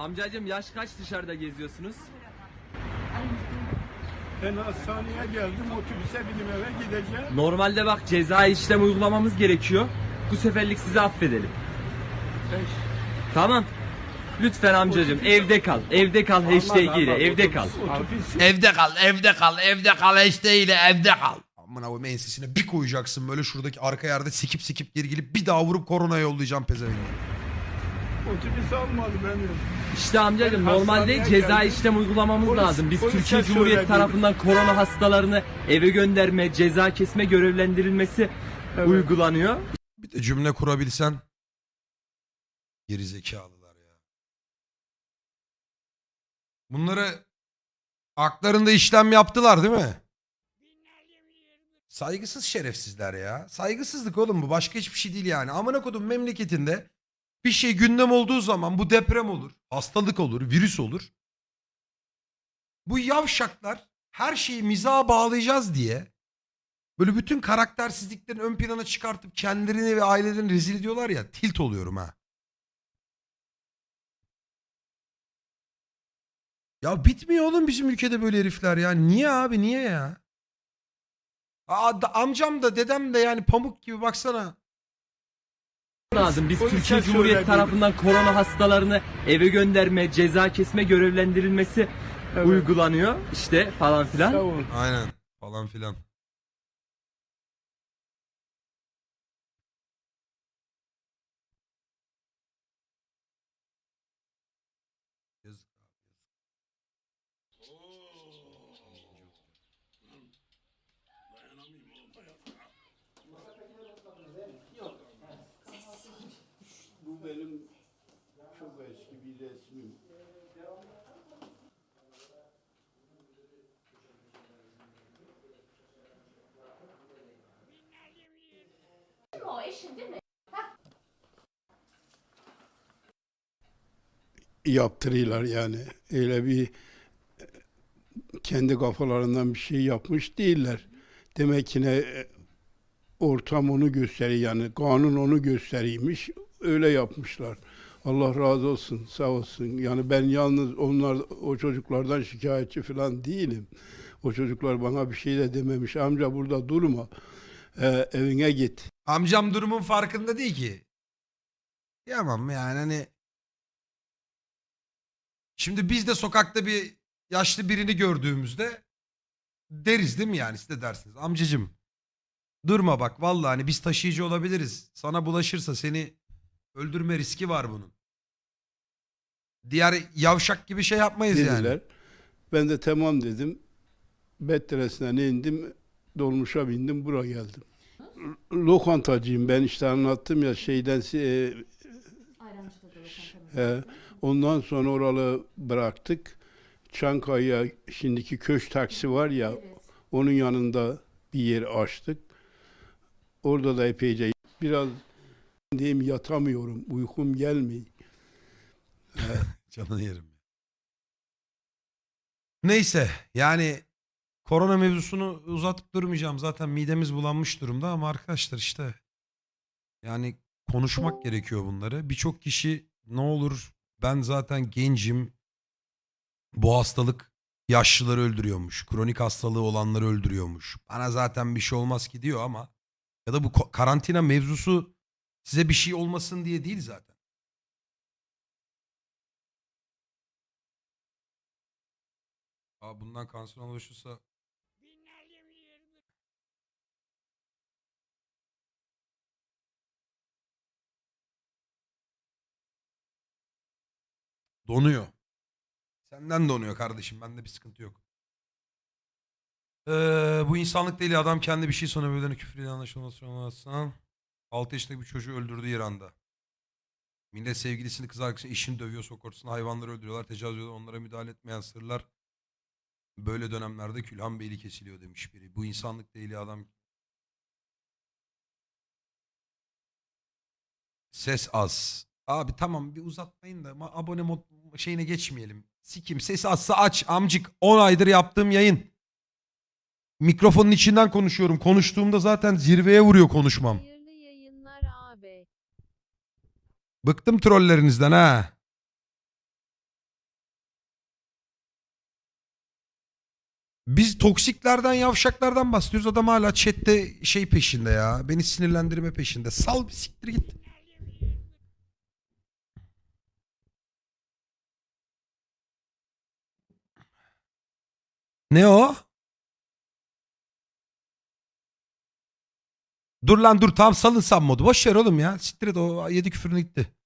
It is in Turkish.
Amcacım yaş kaç dışarıda geziyorsunuz? Ben hastaneye geldim otobüse binip eve gideceğim. Normalde bak ceza işlem uygulamamız gerekiyor. Bu seferlik sizi affedelim. Beş. Tamam. Lütfen amcacım evde kal. Evde kal hashtag ile evde kal. Evde kal, evde kal, evde kal ile evde kal. Amına koyayım ensesine bir koyacaksın böyle şuradaki arka yerde sikip sikip geri gelip bir daha vurup korona yollayacağım pezevengi. Otobüs almadı beni. İşte amcacım Ben normalde hastaneye ceza geldim. işlem uygulamamız Polis- lazım. Biz polise Türkiye Cumhuriyeti söyledim. tarafından korona hastalarını eve gönderme, ceza kesme görevlendirilmesi Evet. uygulanıyor. Bir de cümle kurabilsen. Gerizekalılar ya. Bunları haklarında işlem yaptılar değil mi? Saygısız şerefsizler ya. Saygısızlık oğlum bu. Başka hiçbir şey değil yani. Amına kodum memleketinde bir şey gündem olduğu zaman bu deprem olur, hastalık olur, virüs olur. Bu yavşaklar her şeyi mizaha bağlayacağız diye böyle bütün karaktersizliklerini ön plana çıkartıp kendilerini ve ailelerini rezil ediyorlar ya tilt oluyorum ha. Ya bitmiyor oğlum bizim ülkede böyle herifler ya. Niye abi niye ya? Aa, da- amcam da dedem de yani pamuk gibi baksana. Lazım. Biz Polise Türkiye Cumhuriyeti tarafından korona hastalarını eve gönderme, ceza kesme görevlendirilmesi Evet. uygulanıyor. İşte falan filan. Aynen falan filan. Yazık abi, yazık. Bu benim çok eski bir resmim. O eşin değil mi? Yaptırıyorlar yani. Öyle bir kendi kafalarından bir şey yapmış değiller. Demek ki ne ortam onu gösteriyor yani kanun onu gösteriymiş. Öyle yapmışlar. Allah razı olsun, sağ olsun. Yani ben yalnız onlar o çocuklardan şikayetçi falan değilim. O çocuklar bana bir şey de dememiş. Amca burada durma. E, evine git. Amcam durumun farkında değil ki. Tamam yani hani. Şimdi biz de sokakta bir yaşlı birini gördüğümüzde deriz değil mi yani siz de dersiniz. Amcacım durma bak vallahi hani biz taşıyıcı olabiliriz. Sana bulaşırsa seni öldürme riski var bunun. Diğer yavşak gibi şey yapmayız dediler. yani. Ben de tamam dedim. Betresine indim. Dolmuşa bindim. Buraya geldim. Lokantacıyım ben işte anlattım ya şeyden e, e, ondan sonra oralı bıraktık. Çankaya şimdiki köş taksi var ya Evet. onun yanında bir yer açtık. Orada da epeyce biraz diyeyim yatamıyorum. Uykum gelmiyor. Canını yerim. Neyse yani korona mevzusunu uzatıp durmayacağım. Zaten midemiz bulanmış durumda ama arkadaşlar işte yani konuşmak gerekiyor bunları. Birçok kişi ne olur ben zaten gencim bu hastalık yaşlıları öldürüyormuş. Kronik hastalığı olanları öldürüyormuş. Bana zaten bir şey olmaz ki diyor ama ya da bu karantina mevzusu size bir şey olmasın diye değil zaten. Aa bundan kanser oluşursa donuyor. Senden donuyor kardeşim. Bende bir sıkıntı yok. Ee, bu insanlık değil adam kendi bir şey sonra böyle küfür ile anlaşılması olmazsan 6 yaşındaki bir çocuğu öldürdü İran'da. Millet sevgilisini kız arkadaşını eşini dövüyor sokortusunu hayvanları öldürüyorlar tecavüz ediyorlar onlara müdahale etmeyen sırlar böyle dönemlerde külhan beyli kesiliyor demiş biri. Bu insanlık değil adam. Ses az. Abi tamam bir uzatmayın da ma- abone mod şeyine geçmeyelim. Sikim sesi atsa aç amcık 10 aydır yaptığım yayın. Mikrofonun içinden konuşuyorum. Konuştuğumda zaten zirveye vuruyor konuşmam. Hayırlı yayınlar abi. Bıktım trollerinizden ha. Biz toksiklerden, yavşaklardan bahsediyoruz. Adam hala chatte şey peşinde ya. Beni sinirlendirme peşinde. Sal bir siktir git. Ne o? Dur lan dur tam salın sam modu. Boş ver oğlum ya. Siktir et o yedi küfürünü gitti.